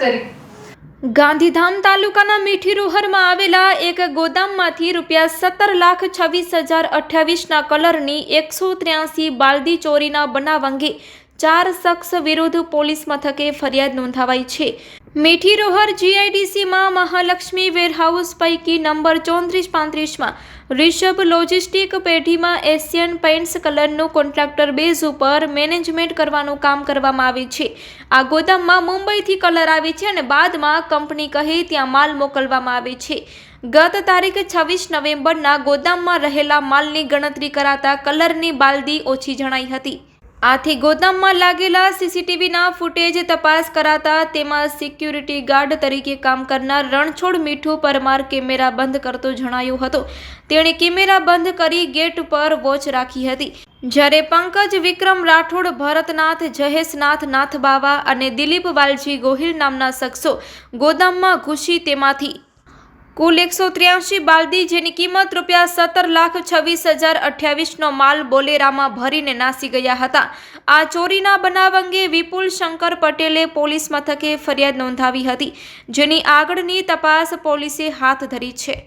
કરી. ગાંધીધામ તાલુકાના મીઠી રૂહરમાં આવેલા એક ગોદામમાંથી રૂપિયા સત્તર લાખ છવ્વીસ હજાર અઠ્યાવીસના કલરની એકસો ત્ર્યાસી બાલદી ચોરીના બનાવ અંગે ચાર શખ્સ વિરુદ્ધ પોલીસ મથકે ફરિયાદ નોંધાવાઈ છે. મીઠી રોહર જીઆઈડીસીમાં મહાલક્ષ્મી વેરહાઉસ પૈકી નંબર ચોત્રીસ પાંત્રીસમાં રિષભ લોજિસ્ટિક પેઢીમાં એશિયન પેઇન્ટ્સ કલરનું કોન્ટ્રાક્ટર બેઝ ઉપર મેનેજમેન્ટ કરવાનું કામ કરવામાં આવે છે. આ ગોદામમાં મુંબઈથી કલર આવે છે અને બાદમાં કંપની કહે ત્યાં માલ મોકલવામાં આવે છે. ગત તારીખ છવ્વીસ નવેમ્બરના ગોદામમાં રહેલા માલની ગણતરી કરાતા કલરની બાલદી ઓછી જણાઈ હતી. આથી ગોદામમાં લાગેલા સીસીટીવીના ફૂટેજ તપાસ કરાતા તેમાં સિક્યુરિટી ગાર્ડ તરીકે કામ કરનાર રણછોડ મીઠું પરમાર કેમેરા બંધ કરતો જણાયો હતો. તેણે કેમેરા બંધ કરી ગેટ પર વોચ રાખી હતી. જ્યારે પંકજ વિક્રમ રાઠોડ, ભરતનાથ જહેશનાથ નાથબાવા અને દિલીપ વાલજી ગોહિલ નામના શખ્સો ગોદામમાં ઘૂસી તેમાંથી કુલ એકસો ત્ર્યાસી બાલદી જેની કિંમત રૂપિયા સત્તર લાખ છવ્વીસ હજાર અઠ્યાવીસનો માલ બોલેરામાં ભરીને નાસી ગયા હતા. આ ચોરીના બનાવ અંગે વિપુલ શંકર પટેલે પોલીસ મથકે ફરિયાદ નોંધાવી હતી, જેની આગળની તપાસ પોલીસે હાથ ધરી છે.